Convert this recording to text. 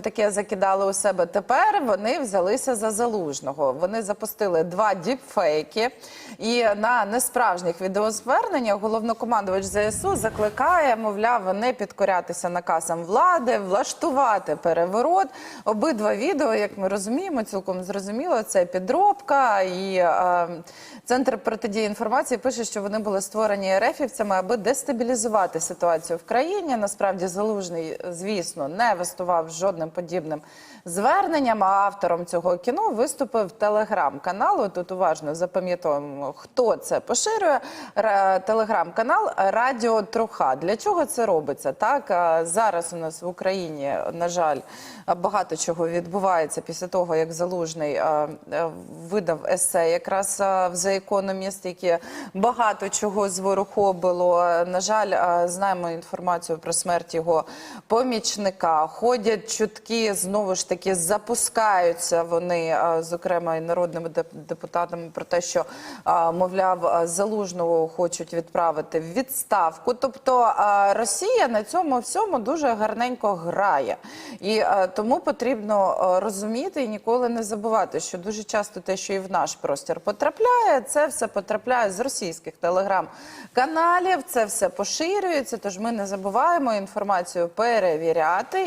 Таке закидали у себе. Тепер вони взялися за залужного. Вони запустили два діпфейки, і на несправжніх відеозверненнях головнокомандувач ЗСУ закликає, мовляв, не підкорятися наказам влади, влаштувати переворот. Обидва відео, як ми розуміємо, цілком зрозуміло, це підробка. І е, центр протидії інформації пише, що вони були створені РФівцями, аби дестабілізувати ситуацію в країні. Насправді залужний, звісно, не виступав жодним подібним зверненням. А автором цього кіно виступив телеграм-канал. Тут уважно запам'ятовуємо, хто це поширює. Телеграм-канал Радіо Труха. Для чого це робиться? Так зараз у нас в Україні, на жаль, багато чого відбувається після того, як залужний е, видав есе якраз в Economist, яке багато чого зворухобило. На жаль, знаємо інформацію про смерть його помічника. Ходять чутки, знову ж таки, запускаються вони, зокрема, і народними депутатами, про те, що, мовляв, залужного хочуть відправити в відставку. Тобто Росія на цьому всьому дуже гарненько грає. І тому потрібно розуміти і ніколи не забувати, що дуже часто те, що і в наш простір потрапляє, це все потрапляє з російських телеграм-каналів, це все поширюється. Тож ми не забуваємо інформацію перевіряти